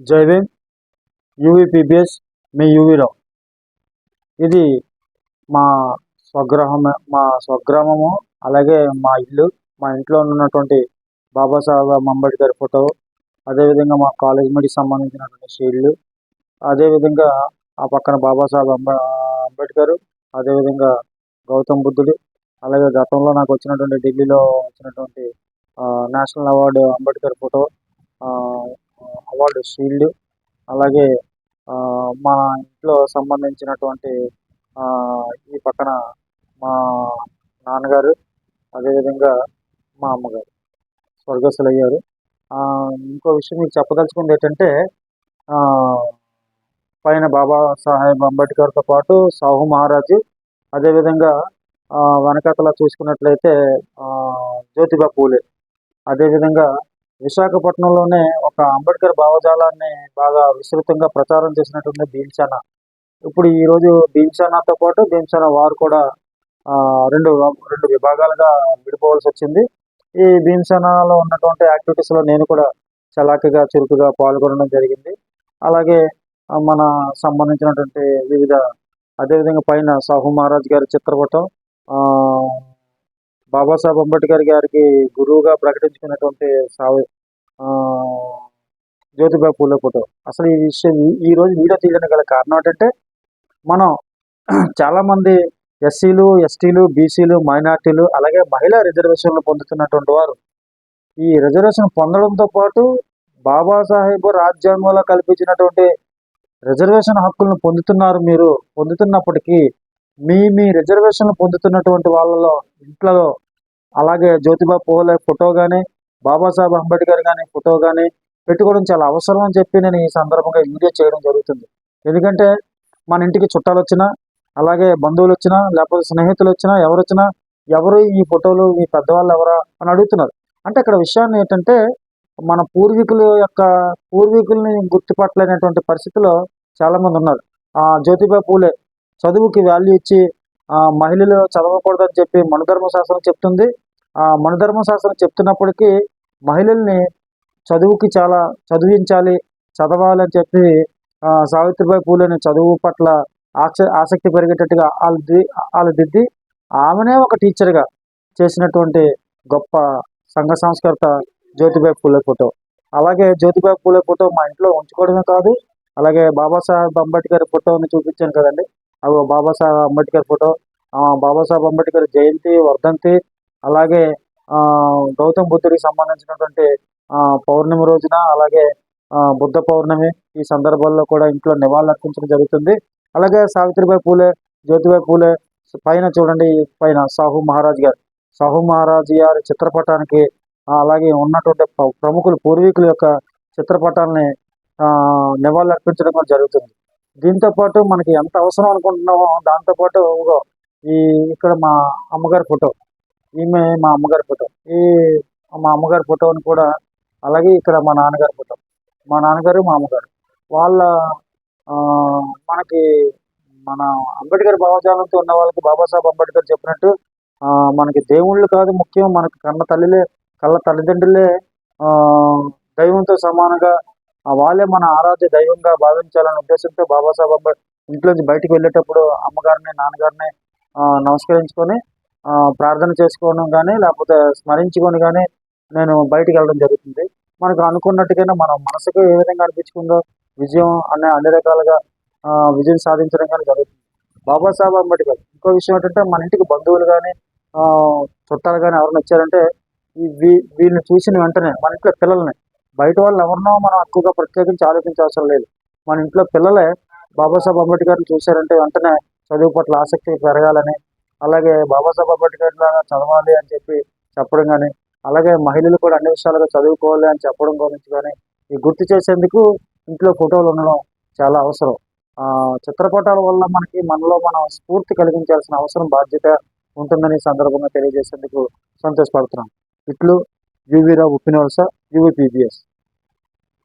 జై భీమ్ యూవీపీబీఎస్ మీ యూవీరావు ఇది మా స్వగ్రహం మా స్వగ్రామము అలాగే మా ఇల్లు మా ఇంట్లో ఉన్నటువంటి బాబాసాహెబ్ అంబేద్కర్ ఫోటో అదేవిధంగా మా కాలేజ్ మీడికి సంబంధించినటువంటి షీల్డ్ అదేవిధంగా ఆ పక్కన బాబాసాహెబ్ అంబ అంబేద్కర్ అదేవిధంగా గౌతమ్ బుద్ధుడు అలాగే గతంలో నాకు వచ్చినటువంటి ఢిల్లీలో వచ్చినటువంటి national award Ambedkar photo award shield అలాగే మా ఇంట్లో సంబంధించినటువంటి ఈ పక్కన మా నాన్నగారు అదేవిధంగా మా అమ్మగారు స్వర్గస్థులు అయ్యారు ఇంకో విషయం మీకు చెప్పదలుచుకుంది ఏంటంటే పైన బాబా సాహెబ్ అంబేద్కర్తో పాటు సాహు మహారాజు అదేవిధంగా ఆ, చూసుకున్నట్లయితే జ్యోతిబా పూలే. అదేవిధంగా విశాఖపట్నంలోనే అంబేద్కర్ భావజాలాన్ని బాగా విస్తృతంగా ప్రచారం చేసినటువంటి భీమ్సేన. ఇప్పుడు ఈ రోజు భీమ్సేనతో పాటు భీమ్సేన వారు కూడా రెండు రెండు విభాగాలుగా విడిపోవాల్సి వచ్చింది. ఈ భీమ్సేనలో ఉన్నటువంటి యాక్టివిటీస్లో నేను కూడా చలాకీగా చురుకుగా పాల్గొనడం జరిగింది. అలాగే మన సంబంధించినటువంటి వివిధ అదేవిధంగా పైన సాహు మహారాజ్ గారి చిత్రపటం బాబాసాహెబ్ అంబేద్కర్ గారికి గురువుగా ప్రకటించుకున్నటువంటి సాహు జ్యోతిబా పూలే ఫోటో అసలు ఈ విషయం ఈ- రోజు వీడియో తీయడానికి గల కారణం ఏంటంటే మనం చాలామంది ఎస్సీలు ఎస్టీలు బీసీలు మైనార్టీలు అలాగే మహిళా రిజర్వేషన్లు పొందుతున్నటువంటి వారు. ఈ రిజర్వేషన్ పొందడంతో పాటు బాబాసాహెబ్ రాజ్యాంగంలో కల్పించినటువంటి రిజర్వేషన్ హక్కులను పొందుతున్నారు మీరు పొందుతున్నప్పటికీ మీ మీ రిజర్వేషన్లు పొందుతున్నటువంటి వాళ్ళలో ఇంట్లో అలాగే జ్యోతిబా పూలే ఫోటో కానీ బాబాసాహెబ్ అంబేద్కర్ కానీ ఫోటో కానీ పెట్టుకోవడం చాలా అవసరం అని చెప్పి నేను ఈ సందర్భంగా వీడియో చేయడం జరుగుతుంది. ఎందుకంటే మన ఇంటికి చుట్టాలు వచ్చినా అలాగే బంధువులు వచ్చినా లేకపోతే స్నేహితులు వచ్చినా ఎవరు వచ్చినా ఎవరు ఈ ఫోటోలు ఈ పెద్దవాళ్ళు ఎవరా అని అడుగుతున్నారు. అంటే ఇక్కడ విషయాన్ని ఏంటంటే మన పూర్వీకుల యొక్క పూర్వీకుల్ని గుర్తుపట్టలేనటువంటి పరిస్థితిలో చాలామంది ఉన్నారు. ఆ జ్యోతిబా పూలే చదువుకి వాల్యూ ఇచ్చి మహిళలు చదవకూడదని చెప్పి మనుధర్మ శాస్త్రం చెప్తుంది. ఆ మనుధర్మ శాస్త్రం చెప్తున్నప్పటికీ మహిళల్ని చదువుకి చాలా చదివించాలి చదవాలని చెప్పి సావిత్రిబాయి పూలేని చదువు పట్ల ఆసక్తి పెరిగేటట్టుగా వాళ్ళు ది వాళ్ళు దిద్ది ఆమెనే ఒక టీచర్గా చేసినటువంటి గొప్ప సంఘ సంస్కర్త జ్యోతిబాయి పూలే ఫోటో. అలాగే జ్యోతిబాయి పూలే ఫోటో మా ఇంట్లో ఉంచుకోవడమే కాదు అలాగే బాబాసాహెబ్ అంబేద్కర్ ఫోటోని చూపించాను కదండి. అవి బాబాసాహెబ్ అంబేద్కర్ ఫోటో బాబాసాహెబ్ అంబేద్కర్ జయంతి వర్ధంతి అలాగే గౌతమ్ బుద్ధుడికి సంబంధించినటువంటి పౌర్ణమి రోజున అలాగే ఆ, బుద్ధ పౌర్ణమి ఈ సందర్భాల్లో కూడా ఇంట్లో నివాళులు అర్పించడం జరుగుతుంది. అలాగే సావిత్రిబాయి పూలే జ్యోతిబాయి పూలే పైన చూడండి పైన సాహు మహారాజ్ గారు. సాహు మహారాజ్ గారి చిత్రపటానికి అలాగే ఉన్నటువంటి ప్ర- ప్రముఖులు పూర్వీకుల యొక్క చిత్రపటాలని ఆ, నివాళులు అర్పించడం కూడా జరుగుతుంది. దీంతో పాటు మనకి ఎంత అవసరం అనుకుంటున్నామో దాంతో పాటు ఈ ఇక్కడ మా అమ్మగారి ఫోటో. ఈమె మా అమ్మగారి ఫోటో. ఈ మా అమ్మగారి ఫోటోని కూడా అలాగే ఇక్కడ మా నాన్నగారు ఫోటో మా నాన్నగారు మా అమ్మగారు. వాళ్ళ ఆ, మనకి మన అంబేద్కర్ భావజాలంతో ఉన్న వాళ్ళకి బాబాసాహెబ్ అంబేద్కర్ చెప్పినట్టు మనకి దేవుళ్ళు కాదు ముఖ్యం మనకి కన్న తల్లిలే కళ్ళ తల్లిదండ్రులే ఆ, దైవంతో సమానంగా వాళ్ళే మన ఆరాధ్య దైవంగా భావించాలనే ఉద్దేశంతో బాబాసాహెబ్ అంబేద్కర్ ఇంట్లోంచి బయటికి వెళ్ళేటప్పుడు అమ్మగారిని నాన్నగారిని నమస్కరించుకొని ప్రార్థన చేసుకోవడం కానీ లేకపోతే స్మరించుకొని కానీ నేను బయటికి వెళ్ళడం జరుగుతుంది. మనకు అనుకున్నట్టుగానే మన మనసుకు ఏ విధంగా అనిపించుకుందో విజయం అనే అన్ని రకాలుగా విజయం సాధించడం కానీ జరుగుతుంది. బాబాసాహెబ్ అంబేద్కర్ ఇంకో విషయం ఏంటంటే మన ఇంటికి బంధువులు కానీ చుట్టాలు కానీ ఎవరైనా వచ్చారంటే ఈ వీ- వీళ్ళని చూసిన వెంటనే మన ఇంట్లో పిల్లల్ని బయట వాళ్ళు ఎవరినో మనం ఎక్కువగా ప్రత్యేకించి ఆలోచించవసరం లేదు. మన ఇంట్లో పిల్లలే బాబాసాహెబ్ అంబేద్కర్ని చూశారంటే వెంటనే చదువు పట్ల ఆసక్తి పెరగాలని అలాగే బాబాసాహెబ్ అంబేద్కర్ లాగా చదవాలి అని చెప్పి చెప్పడం కానీ అలాగే మహిళలు కూడా అన్ని విషయాలుగా చదువుకోవాలి అని చెప్పడం గురించి కానీ ఈ గుర్తు చేసేందుకు ఇంట్లో ఫోటోలు ఉండడం చాలా అవసరం. ఆ చిత్రపటాల వల్ల మనకి మనలో మనం స్ఫూర్తి కలిగించాల్సిన అవసరం బాధ్యత ఉంటుందని సందర్భంగా తెలియజేసేందుకు సంతోషపడుతున్నాం. ఇట్లు యువీరావు ఉప్పినవలస యువీపీబీఎస్